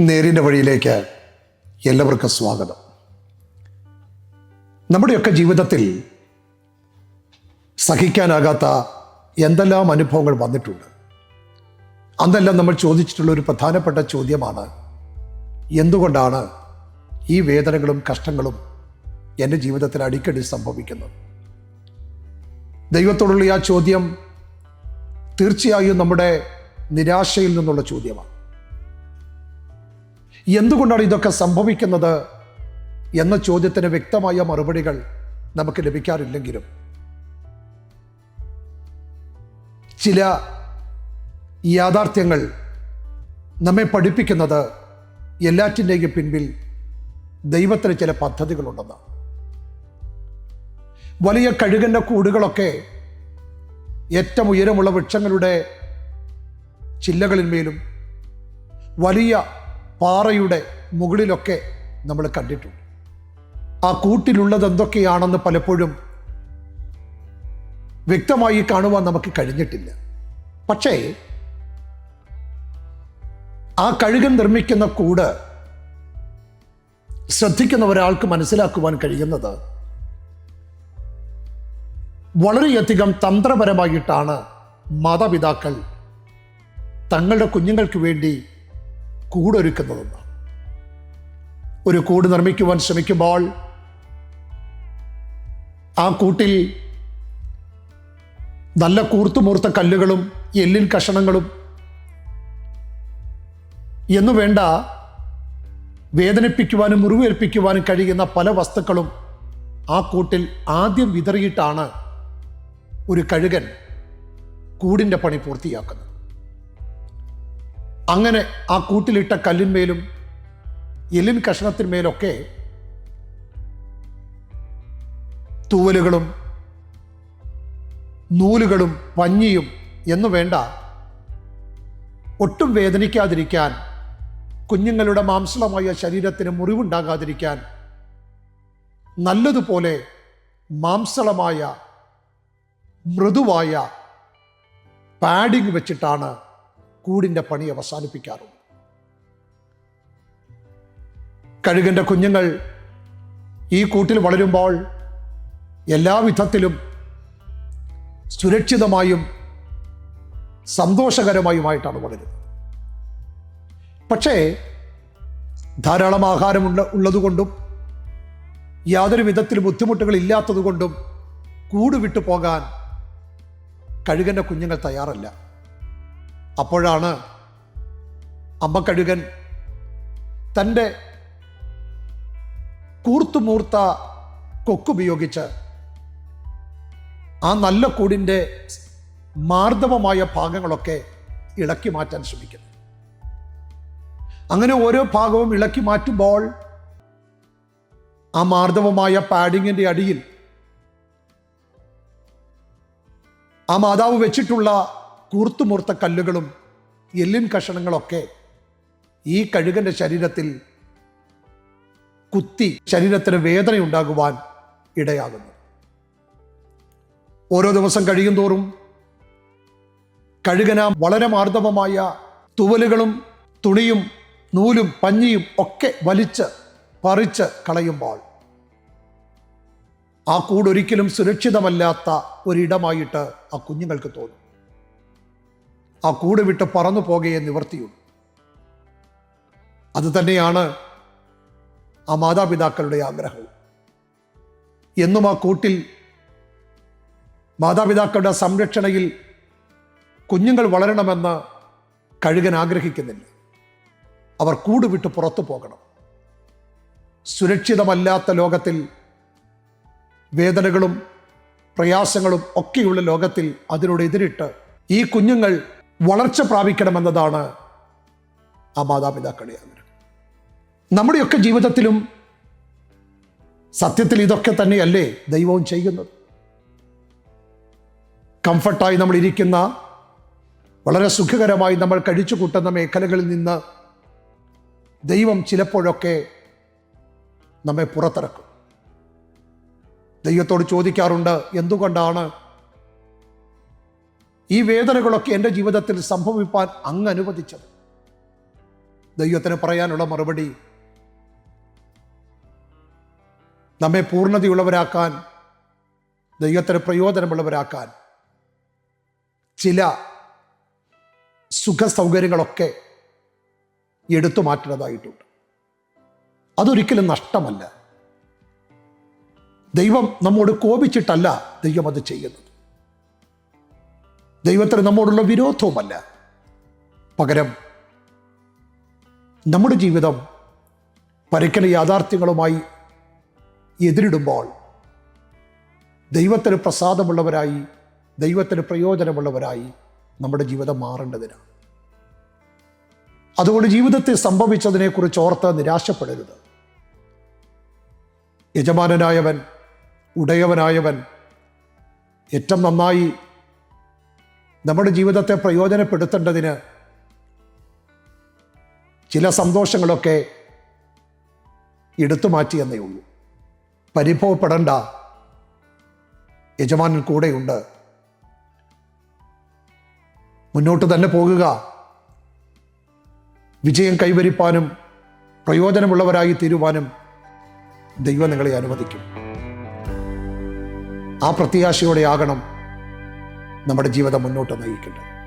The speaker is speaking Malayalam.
നേരിന്റെ വഴിയിലേക്ക് എല്ലാവർക്കും സ്വാഗതം. നമ്മുടെയൊക്കെ ജീവിതത്തിൽ സഹിക്കാനാകാത്ത എന്തെല്ലാം അനുഭവങ്ങൾ വന്നിട്ടുണ്ട്. അന്നെല്ലാം നമ്മൾ ചോദിച്ചിട്ടുള്ള ഒരു പ്രധാനപ്പെട്ട ചോദ്യമാണ് എന്തുകൊണ്ടാണ് ഈ വേദനകളും കഷ്ടങ്ങളും എന്റെ ജീവിതത്തിൽ അടിക്കടി സംഭവിക്കുന്നത്? ദൈവത്തോടുള്ള ആ ചോദ്യം തീർച്ചയായും നമ്മുടെ നിരാശയിൽ നിന്നുള്ള ചോദ്യമാണ്. എന്തുകൊണ്ടാണ് ഇതൊക്കെ സംഭവിക്കുന്നത് എന്ന ചോദ്യത്തിന് വ്യക്തമായ മറുപടികൾ നമുക്ക് ലഭിക്കാറില്ലെങ്കിലും ചില യാഥാർത്ഥ്യങ്ങൾ നമ്മെ പഠിപ്പിക്കുന്നത് എല്ലാറ്റിന്റെയും പിൻപിൽ ദൈവത്തിന് ചില പദ്ധതികളുണ്ടെന്ന് വലിയ കഴുകന്റെ കൂടുകളൊക്കെ ഏറ്റവും ഉയരമുള്ള വൃക്ഷങ്ങളുടെ ചില്ലകളിന്മേലും വലിയ പാറയുടെ മുകളിലൊക്കെ നമ്മൾ കണ്ടിട്ടുണ്ട്. ആ കൂട്ടിലുള്ളത് എന്തൊക്കെയാണെന്ന് പലപ്പോഴും വ്യക്തമായി കാണുവാൻ നമുക്ക് കഴിഞ്ഞിട്ടില്ല. പക്ഷേ ആ കഴുകൻ നിർമ്മിക്കുന്ന കൂട് ശ്രദ്ധിക്കുന്ന ഒരാൾക്ക് മനസ്സിലാക്കുവാൻ കഴിയുന്നത് വളരെയധികം തന്ത്രപരമായിട്ടാണ് മാതാപിതാക്കൾ തങ്ങളുടെ കുഞ്ഞുങ്ങൾക്ക് വേണ്ടി കൂടൊരുക്കുന്നതെന്ന് ഒരു കൂട് നിർമ്മിക്കുവാൻ ശ്രമിക്കുമ്പോൾ ആ കൂട്ടിൽ നല്ല കൂർത്തുമൂർത്ത കല്ലുകളും എല്ലിൻ കഷണങ്ങളും എന്നു വേണ്ട വേദനിപ്പിക്കുവാനും മുറിവേൽപ്പിക്കുവാനും കഴിയുന്ന പല വസ്തുക്കളും ആ കൂട്ടിൽ ആദ്യം വിതറിയിട്ടാണ് ഒരു കഴുകൻ കൂടിന്റെ പണി പൂർത്തിയാക്കുന്നത്. അങ്ങനെ ആ കൂട്ടിലിട്ട കല്ലിന്മേലും എല്ലിൻ കഷണത്തിന്മേലൊക്കെ തൂവലുകളും നൂലുകളും പഞ്ഞിയും എന്നു വേണ്ട ഒട്ടും വേദനിക്കാതിരിക്കാൻ കുഞ്ഞുങ്ങളുടെ മാംസളമായ ശരീരത്തിന് മുറിവുണ്ടാകാതിരിക്കാൻ നല്ലതുപോലെ മാംസളമായ മൃദുവായ പാഡിങ് വെച്ചിട്ടാണ് കൂടിന്റെ പണി അവസാനിപ്പിക്കാറും കഴുകന്റെ കുഞ്ഞുങ്ങൾ ഈ കൂട്ടിൽ വളരുമ്പോൾ എല്ലാവിധത്തിലും സുരക്ഷിതമായും സന്തോഷകരമായുമായിട്ടാണ് വളരുന്നത്. പക്ഷേ ധാരാളം ആഹാരമുള്ള ഉള്ളതുകൊണ്ടും യാതൊരു വിധത്തിലും ബുദ്ധിമുട്ടുകൾ ഇല്ലാത്തതുകൊണ്ടും കൂടുവിട്ടു പോകാൻ കഴുകന്റെ കുഞ്ഞുങ്ങൾ തയ്യാറല്ല. അപ്പോഴാണ് അമ്മ കഴുകൻ തന്റെ കൂർത്തുമൂർത്ത കൊക്കുപയോഗിച്ച് ആ നല്ല കൂടിന്റെ മാർദ്ദവമായ ഭാഗങ്ങളൊക്കെ ഇളക്കി മാറ്റാൻ ശ്രമിക്കുന്നു. അങ്ങനെ ഓരോ ഭാഗവും ഇളക്കി മാറ്റുമ്പോൾ ആ മാർദ്ദവമായ പാഡിങ്ങിന്റെ അടിയിൽ ആ മാതാവ് വെച്ചിട്ടുള്ള കൂർത്തുമൂർത്ത കല്ലുകളും എല്ലിൻ കഷണങ്ങളൊക്കെ ഈ കഴുകന്റെ ശരീരത്തിൽ കുത്തി ശരീരത്തിന് വേദന ഉണ്ടാകുവാൻ ഇടയാകുന്നു. ഓരോ ദിവസം കഴിയും തോറും കഴുകന വളരെ മാർദ്ദവമായ തുവലുകളും തുണിയും നൂലും പഞ്ഞിയും ഒക്കെ വലിച്ച് പറിച്ച് കളയുമ്പോൾ ആ കൂടൊരിക്കലും സുരക്ഷിതമല്ലാത്ത ഒരിടമായിട്ട് ആ കുഞ്ഞുങ്ങൾക്ക് തോന്നും. ആ കൂട് വിട്ട് പറന്നു പോകയെ നിവർത്തിയുള്ളൂ. അത് തന്നെയാണ് ആ മാതാപിതാക്കളുടെ ആഗ്രഹവും. എന്നും ആ കൂട്ടിൽ മാതാപിതാക്കളുടെ സംരക്ഷണയിൽ കുഞ്ഞുങ്ങൾ വളരണമെന്ന് കഴുകൻ ആഗ്രഹിക്കുന്നില്ല. അവർ കൂട് വിട്ട് പുറത്തു പോകണം. സുരക്ഷിതമല്ലാത്ത ലോകത്തിൽ വേദനകളും പ്രയാസങ്ങളും ഒക്കെയുള്ള ലോകത്തിൽ അതിനോട് എതിരിട്ട് ഈ കുഞ്ഞുങ്ങൾ വളർച്ച പ്രാപിക്കണമെന്നതാണ് ആ മാതാപിതാക്കളുടെ ആഗ്രഹം. നമ്മുടെയൊക്കെ ജീവിതത്തിലും സത്യത്തിൽ ഇതൊക്കെ തന്നെയല്ലേ ദൈവവും ചെയ്യുന്നത്. കംഫർട്ടായി നമ്മൾ ഇരിക്കുന്ന വളരെ സുഖകരമായി നമ്മൾ കഴിച്ചു കൂട്ടുന്ന മേഖലകളിൽ നിന്ന് ദൈവം ചിലപ്പോഴൊക്കെ നമ്മെ പുറത്തിറക്കും. ദൈവത്തോട് ചോദിക്കാറുണ്ട് എന്തുകൊണ്ടാണ് ഈ വേദനകളൊക്കെ എന്റെ ജീവിതത്തിൽ സംഭവിപ്പാൻ അങ്ങ് അനുവദിച്ചത്. ദൈവത്തിന് പറയാനുള്ള മറുപടി നമ്മെ പൂർണതയുള്ളവരാക്കാൻ ദൈവത്തിന് പ്രയോജനമുള്ളവരാക്കാൻ ചില സുഖ സൗകര്യങ്ങളൊക്കെ എടുത്തു മാറ്റുന്നതായിട്ടുണ്ട്. അതൊരിക്കലും നഷ്ടമല്ല. ദൈവം നമ്മോട് കോപിച്ചിട്ടല്ല ദൈവം അത് ചെയ്യുന്നത്. ദൈവത്തിന് നമ്മോടുള്ള വിരോധവുമല്ല. പകരം നമ്മുടെ ജീവിതം പരക്കന യാഥാർത്ഥ്യങ്ങളുമായി എതിരിടുമ്പോൾ ദൈവത്തിന് പ്രസാദമുള്ളവരായി ദൈവത്തിന് പ്രയോജനമുള്ളവരായി നമ്മുടെ ജീവിതം മാറേണ്ടതിനാണ് അതുകൊണ്ട് ജീവിതത്തിൽ സംഭവിച്ചതിനെക്കുറിച്ച് ഓർത്ത് നിരാശപ്പെടരുത്. യജമാനനായവൻ ഉടയവനായവൻ ഏറ്റവും നന്നായി നമ്മുടെ ജീവിതത്തെ പ്രയോജനപ്പെടുത്തേണ്ടതിന് ചില സന്തോഷങ്ങളൊക്കെ എടുത്തു മാറ്റിയെന്നേ ഉള്ളൂ. പരിഭവപ്പെടേണ്ട. യജമാനൻ കൂടെയുണ്ട്. മുന്നോട്ട് തന്നെ പോകുക. വിജയം കൈവരിപ്പാനും പ്രയോജനമുള്ളവരായി തീരുവാനും ദൈവം നിങ്ങളെ അനുവദിക്കും. ആ പ്രത്യാശയോടെ ആകണം നമ്മുടെ ജീവിതം മുന്നോട്ട് നയിക്കേണ്ടത്